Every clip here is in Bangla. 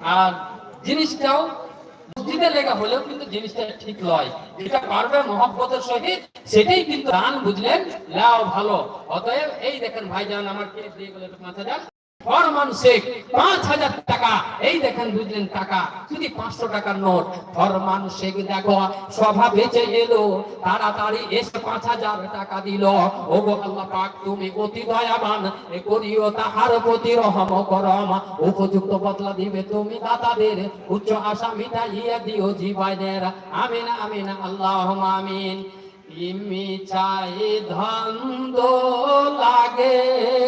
আর জিনিসটাও বুদ্ধিতে লেখা হলেও কিন্তু জিনিসটা ঠিক নয়। এটা পারবে মহব্বতের সহিত, সেটাই কিন্তু দান বুঝলেন, লাও ভালো। অতএব এই দেখেন ভাইজান আমার কে দিয়ে গেল মাথা হাজার উপযুক্ত বদলা দিবে তুমি দাতাদের, উচ্চ আশা মিটাইয়া দিও জীবাইদের। আমিন আমিন আল্লাহ আমিন। চাই ধন্দ লাগে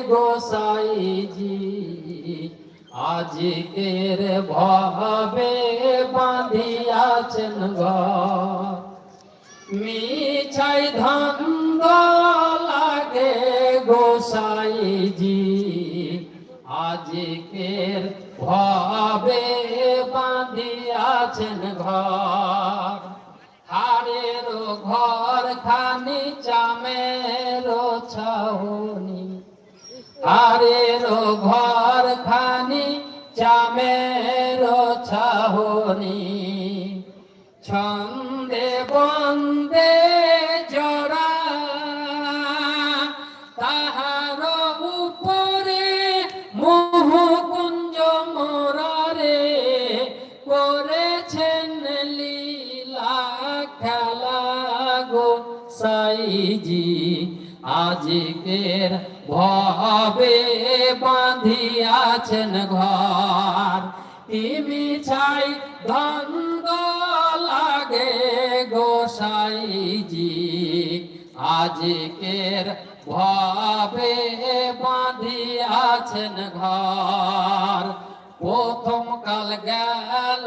গোসাইজি আজকের ভবে বাঁধিয়াছেন ঘর মিছাই ধন্দ লাগে গোসাইজি আজকের ভবে বাঁধিয়াছেন ঘর হারের ঘর খানি চামের ছাউনি। হারের ঘর খানি চামের ছাউনি। ছন্দে বন্দে জড়া তাহার উপরে মোহকুঞ্জ মোরারে করেছেন লীলা খেলা গো সাইজি। আজকের ভবে বাঁধিয়াছেন ঘর। তিমি ছাই ধন্দ লাগে গোসাইজি আজকের ভবে বাঁধিয়াছেন ঘর। প্রথম কাল গেল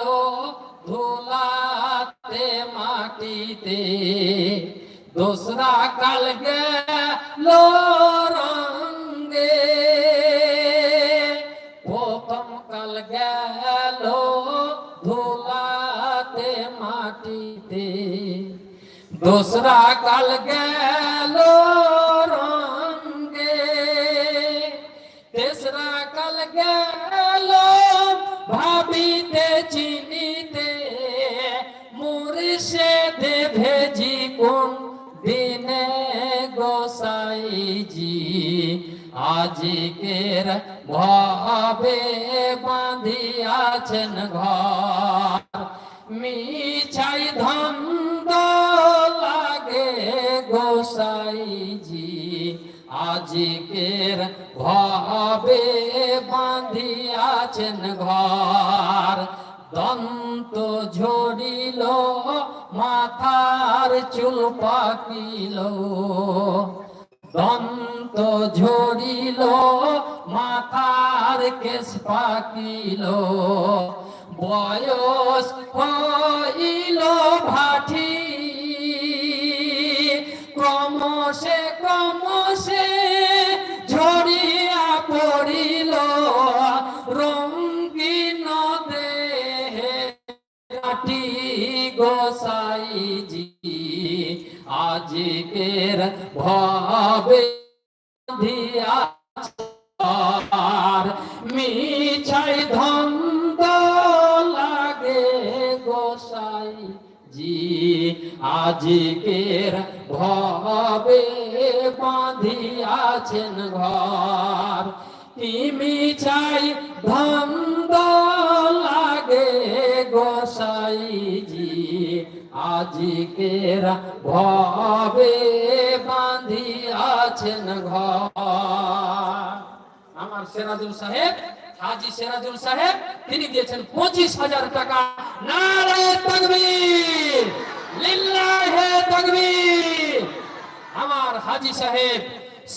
ধুলাতে মাটিতে। দোসরা কাল গেল দোসরা কাল গেল রঙ্গে তেসরা কাল গেল ভাবিতে চিনিতে মুর্শিদে ভেজি কোন দিনে গোসাইজি আজকের ভাবে বাঁধিয়াছেন ঘর মিছাই ধন্দ আজকের ভাবে বাঁধিয়াছেন ঘর। দন্ত ঝরিল, মাথার চুল পাকিল। দন্ত ঝরিল, মাথার কেশ পাকিল। বয়স হইল আজকের ভাবে দিয়ার মিছাই ধন্দ লাগে গোসাই জি আজকের ভাবে বাঁধিয়াছেন ঘর। তিমি চাই ধন্দ লাগে গোসাইজি আজকের ভাবে বাঁধিয়াছেন ঘর। আমার সেরাজুল সাহেব, হাজি সেরাজুল সাহেব, তিনি দিয়েছেন পঁচিশ হাজার টাকা। নারায়ে তাকবীর, লিল্লাহে তাকবীর। আমার হাজি সাহেব,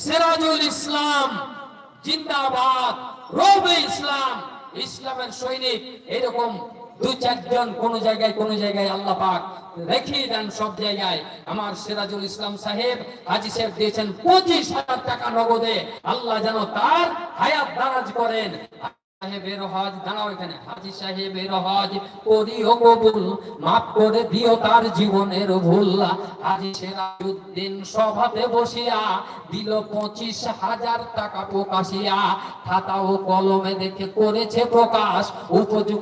সেরাজুল ইসলাম, জিন্দাবাদ, রবে ইসলাম, ইসলামের সৈনিক, এরকম দু চারজন কোন জায়গায় কোন জায়গায় আল্লাহ পাক রেখে দেন সব জায়গায়। আমার সিরাজুল ইসলাম সাহেব হাজি সাহেব দিয়েছেন পঁচিশ হাজার টাকা নগদে। আল্লাহ যেন তার হায়াত দারাজ করেন। জীবনের ভুল। বসিয়া দিল পঁচিশ হাজার টাকা প্রকাশিয়া। খাতা ও কলমে দেখে করেছে প্রকাশ। উপযুক্ত